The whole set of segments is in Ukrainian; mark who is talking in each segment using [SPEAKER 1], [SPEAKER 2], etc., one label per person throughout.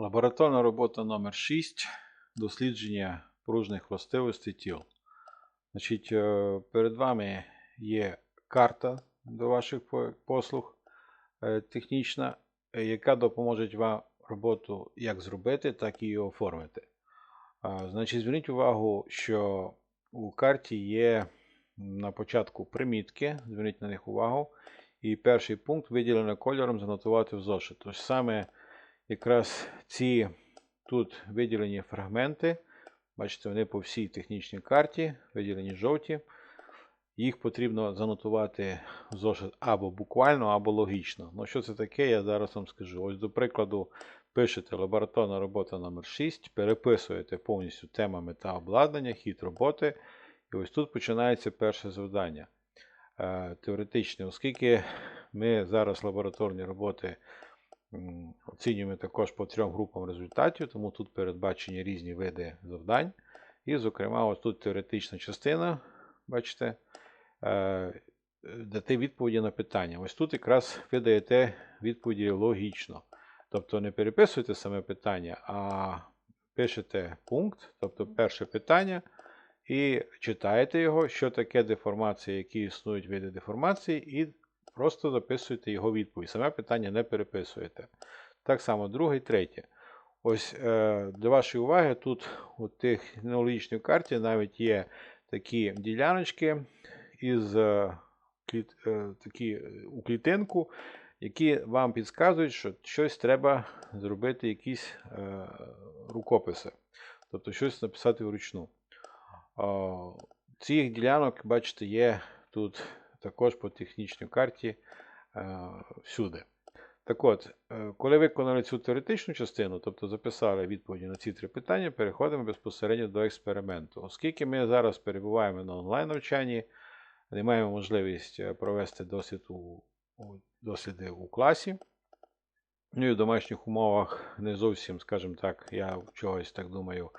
[SPEAKER 1] Лабораторна робота номер 6 Дослідження пружних властивостей тіл. Значить, е, Перед вами є карта до ваших послуг е, технічна, яка допоможе вам роботу як зробити, так і її оформити. Значить, зверніть увагу, що у карті є на початку примітки, зверніть на них увагу. І перший пункт виділено кольором занотувати в зошит. Тож саме якраз ці тут виділені фрагменти, бачите, вони по всій технічній карті, виділені жовті. Їх потрібно занотувати в зошит або буквально, або логічно. Ну, що це таке, я зараз вам скажу. Ось, до прикладу, пишете лабораторна робота номер 6 переписуєте повністю тема мета обладнання, хід роботи. І ось тут починається перше завдання. Е, Теоретичне, оскільки ми зараз лабораторні роботи оцінюємо також по трьом групам результатів, тому тут передбачені різні види завдань. І, зокрема, ось тут теоретична частина, бачите, е, дати відповіді на питання. Ось тут якраз ви даєте відповіді логічно. Тобто не переписуєте саме питання, а пишете пункт, тобто перше питання, і читаєте його, що таке деформація, які існують види деформації, і просто записуєте його відповідь. Саме питання не переписуєте. Так само друге, третє. Ось е, для вашої уваги, тут у технологічній карті навіть є такі діляночки із е, кліт, е, такі, е, у клітинку, які вам підказують, що щось треба зробити, якісь е, рукописи, тобто щось написати вручну. Е, цих ділянок, бачите, є тут також по технічній карті е, всюди. Так от, е, коли виконали цю теоретичну частину, тобто записали відповіді на ці три питання, переходимо безпосередньо до експерименту. Оскільки ми зараз перебуваємо на онлайн-навчанні, не маємо можливість е, провести досвід у, досліди у класі. Ну і в домашніх умовах не зовсім, скажімо так, я чогось так думаю, у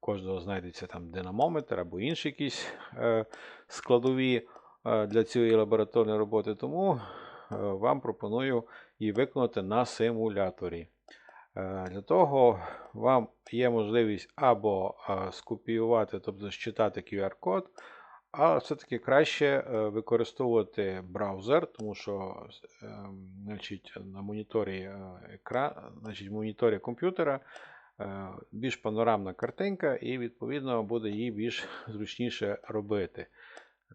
[SPEAKER 1] кожного знайдеться там динамометр або інші якісь е, складові для цієї лабораторної роботи. Тому е, вам пропоную її виконати на симуляторі. Е, Для того вам є можливість або е, скопіювати, тобто считати QR-код, а все-таки краще е, використовувати браузер, тому що е, значить, на моніторі е, екра... значить, моніторі комп'ютера е, більш панорамна картинка, і відповідно буде її більш зручніше робити.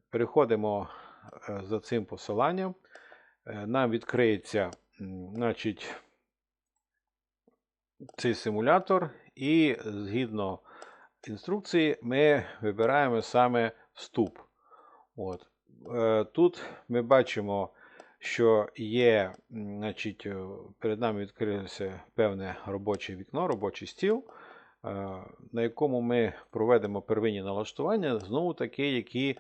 [SPEAKER 1] Переходимо е, за цим посиланням. Е, Нам відкриється значить, цей симулятор, і згідно інструкції ми вибираємо саме вступ. От. Е, Тут ми бачимо, що є, значить, перед нами відкрилося певне робоче вікно, робочий стіл, на якому ми проведемо первинні налаштування, знову таки, які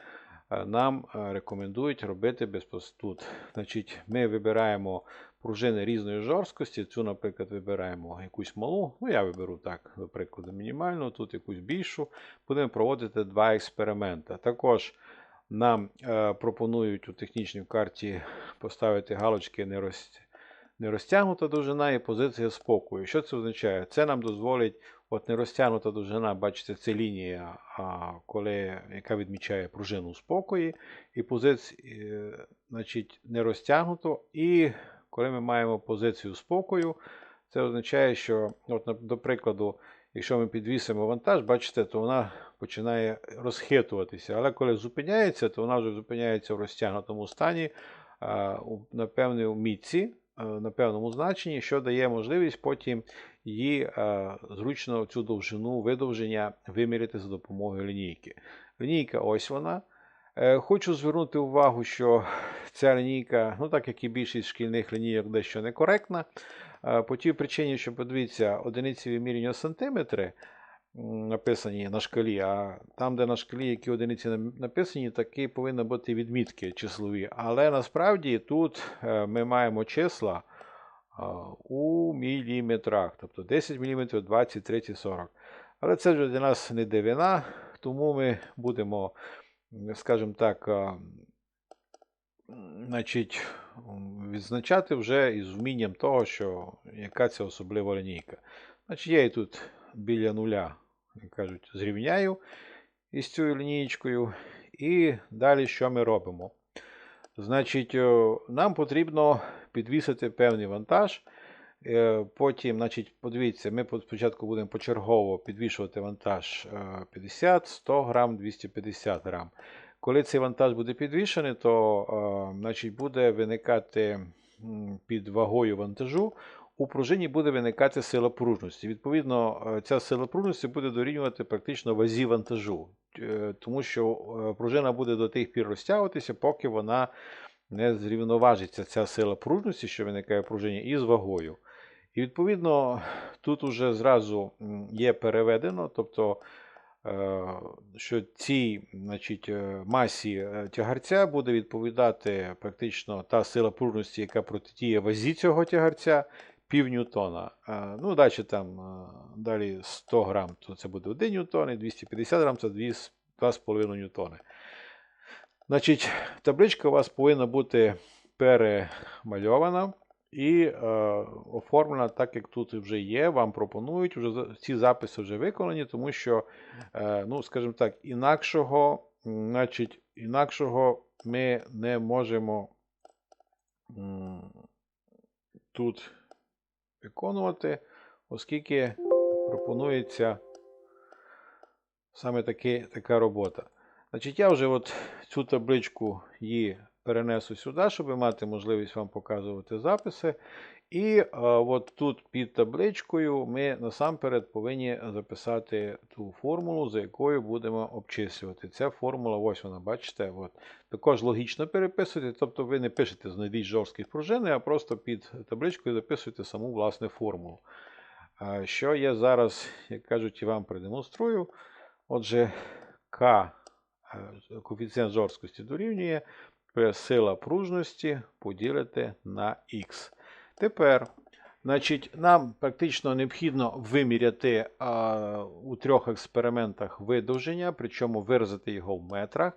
[SPEAKER 1] нам е, рекомендують робити безпостуд. Значить, ми вибираємо пружини різної жорсткості. Цю, наприклад, вибираємо якусь малу. Ну, я виберу так, наприклад, мінімальну, тут якусь більшу. Будемо проводити два експерименти. Також нам е, пропонують у технічній карті поставити галочки не, роз... не розтягнута довжина і позиція спокою. Що це означає? Це нам дозволить, от не розтягнута довжина, бачите, це лінія, коли, яка відмічає пружину спокої, і позиція, значить, не розтягнуто. І коли ми маємо позицію спокою, це означає, що, от, до прикладу, якщо ми підвісимо вантаж, бачите, то вона починає розхитуватися. Але коли зупиняється, то вона вже зупиняється в розтягнутому стані на певній мітці, на певному значенні, що дає можливість потім її зручно цю довжину видовження виміряти за допомогою лінійки. Лінійка ось вона. Е, Хочу звернути увагу, що ця лінійка, ну так як і більшість шкільних лінійок, дещо некоректна. Е, По тій причині, що подивіться, одиниці вимірювання сантиметри написані на шкалі, а там, де на шкалі які одиниці написані, такі повинні бути відмітки числові. Але насправді тут е, ми маємо числа е, у міліметрах, тобто 10 мм, 20, 30, 40. Але це вже для нас не дивина, тому ми будемо, скажімо так, е, значить, відзначати вже із вмінням того, що яка це особлива лінійка. Значить, я і тут біля нуля, як кажуть, зрівняю із цією лінієчкою. І далі що ми робимо? Значить, нам потрібно підвісити певний вантаж. Е, Потім, значить, подивіться, ми спочатку будемо почергово підвішувати вантаж е, 50, 100 грам, 250 грам. Коли цей вантаж буде підвішений, то е, значить, буде виникати під вагою вантажу. У пружині буде виникати сила пружності. Відповідно, е, ця сила пружності буде дорівнювати практично вазі вантажу, Е, тому що е, пружина буде до тих пір розтягуватися, поки вона не зрівноважиться ця сила пружності, що виникає в пружині, із вагою. І відповідно тут уже зразу є переведено, тобто, що цій значить, масі тягарця буде відповідати практично та сила пружності, яка протидіє вазі цього тягарця, пів ньютона. Е, Ну, далі там е, далі 100 грам, то це буде 1 ньютон, і 250 грам це 2,5 ньютони. Значить, табличка у вас повинна бути перемальована і е, оформлена так, як тут вже є. Вам пропонують, вже ці записи вже виконані, тому що, е, ну, скажімо так, інакшого, значить, інакшого ми не можемо тут виконувати, оскільки пропонується саме таки, така робота. Значить, я вже от цю табличку її перенесу сюди, щоб мати можливість вам показувати записи. І е, от тут під табличкою ми насамперед повинні записати ту формулу, за якою будемо обчислювати. Ця формула, ось вона, бачите, от. також логічно переписуєте, тобто ви не пишете знайдіть жорстких пружини, а просто під табличкою записуєте саму власне формулу. Е, Що я зараз, як кажуть, і вам продемонструю. Отже, К е, коефіцієнт жорсткості дорівнює P сила пружності поділити на Х. Тепер, значить, нам практично необхідно виміряти а, у трьох експериментах видовження, причому виразити його в метрах.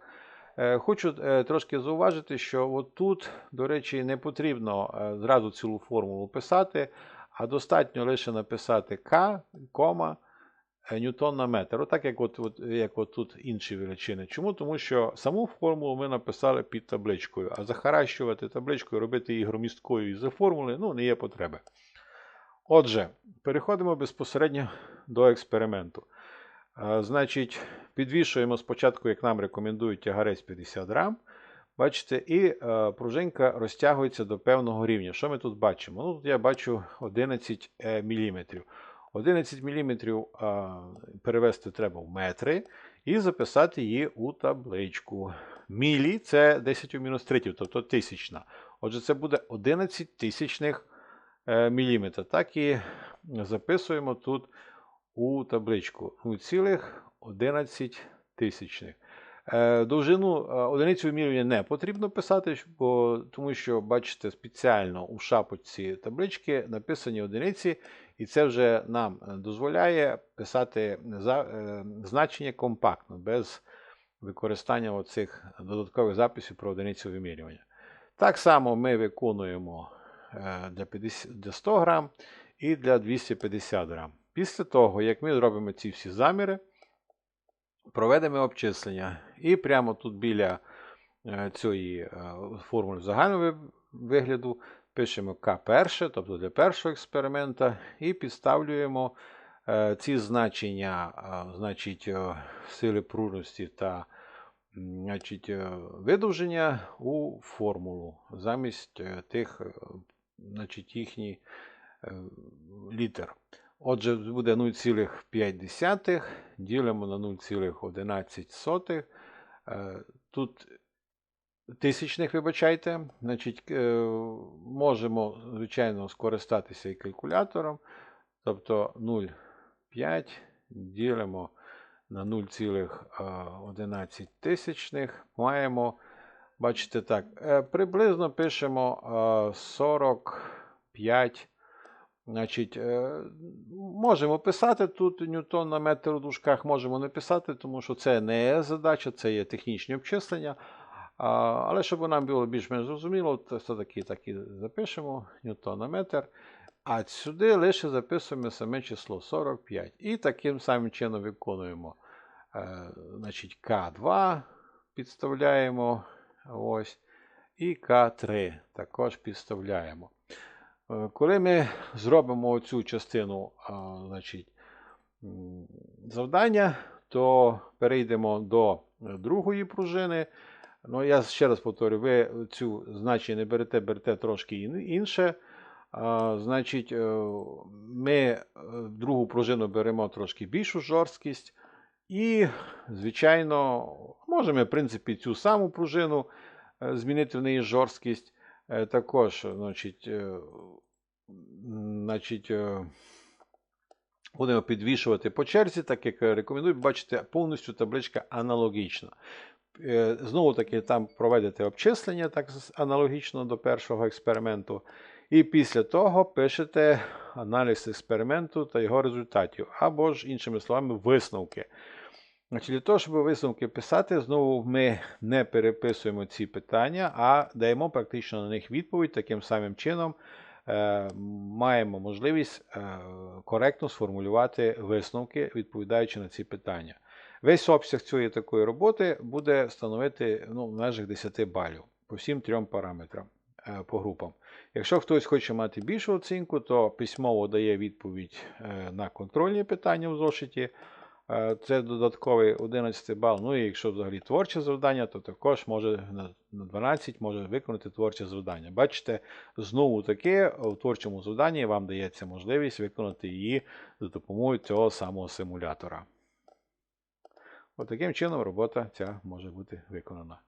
[SPEAKER 1] Е, Хочу е, трошки зауважити, що тут, до речі, не потрібно е, зразу цілу формулу писати, а достатньо лише написати К, кома, ньютон на метр. Отак, як от, от, як от тут інші величини. Чому? Тому що саму формулу ми написали під табличкою, а захаращувати табличкою, робити її громісткою із-за формули, ну, не є потреби. Отже, переходимо безпосередньо до експерименту. Е, Значить, підвішуємо спочатку, як нам рекомендують, тягарець 50 грам. Бачите, і е, пружинка розтягується до певного рівня. Що ми тут бачимо? Ну, тут я бачу 11 мм. 11 мм перевести треба в метри і записати її у табличку. Мілі це 10 у мінус 3, тобто тисячна. Отже, це буде 11 тисячних е, міліметра. Так і записуємо тут у табличку 0,11 тисячних. Е, Довжину е, одиницю вимірювання не потрібно писати, бо, тому що, бачите, спеціально у шапочці таблички написані одиниці, і це вже нам е, дозволяє писати е, значення компактно, без використання оцих додаткових записів про одиницю вимірювання. Так само ми виконуємо е, для, 100 грам і для 250 грам. Після того, як ми зробимо ці всі заміри, проведемо обчислення. І прямо тут біля цієї формули загального вигляду пишемо К1, тобто для першого експеримента, і підставлюємо е, ці значення е, значить, е, сили пружності та значить, видовження у формулу замість тих значить, їхні е, літер. Отже, буде 0,5 ділимо на 0,11. Е, Тут тисячних, вибачайте. Значить, е, можемо, звичайно, скористатися і калькулятором. Тобто 0,5 ділимо на 0,11 тисячних. Маємо, бачите так, е, приблизно пишемо е, 45. Значить, е, можемо писати тут ньютон на метр у дужках, можемо не писати, тому що це не задача, це є технічні обчислення. Але щоб нам було більш-менш зрозуміло, то все-таки так і запишемо ньютон. А сюди лише записуємо саме число 45. І таким самим чином виконуємо. Значить, К2 підставляємо. Ось. І К3 також підставляємо. Коли ми зробимо цю частину значить, завдання, то перейдемо до другої пружини. Ну, я ще раз повторю, ви цю значення не берете, берете трошки інше. А, значить, е, ми е, другу пружину беремо трошки більшу жорсткість. І, звичайно, можемо, в принципі, цю саму пружину е, змінити в неї жорсткість. Також, значить, значить, будемо підвішувати по черзі, так як рекомендую, бачите, повністю табличка аналогічна. Е, Знову таки, там проведете обчислення так аналогічно до першого експерименту. І після того пишете аналіз експерименту та його результатів, або ж, іншими словами, висновки. Значить, для того, щоб висновки писати, знову ми не переписуємо ці питання, а даємо практично на них відповідь. Таким самим чином е, маємо можливість е, коректно сформулювати висновки, відповідаючи на ці питання. Весь обсяг цієї такої роботи буде становити ну, в межах 10 балів по всім трьом параметрам е, по групам. Якщо хтось хоче мати більшу оцінку, то письмово дає відповідь е, на контрольні питання в зошиті. Е, Це додатковий 11 бал. Ну і якщо взагалі творче завдання, то також може на на 12 може виконати творче завдання. Бачите, знову таки у творчому завданні вам дається можливість виконати її за допомогою цього самого симулятора. От таким чином робота ця може бути виконана.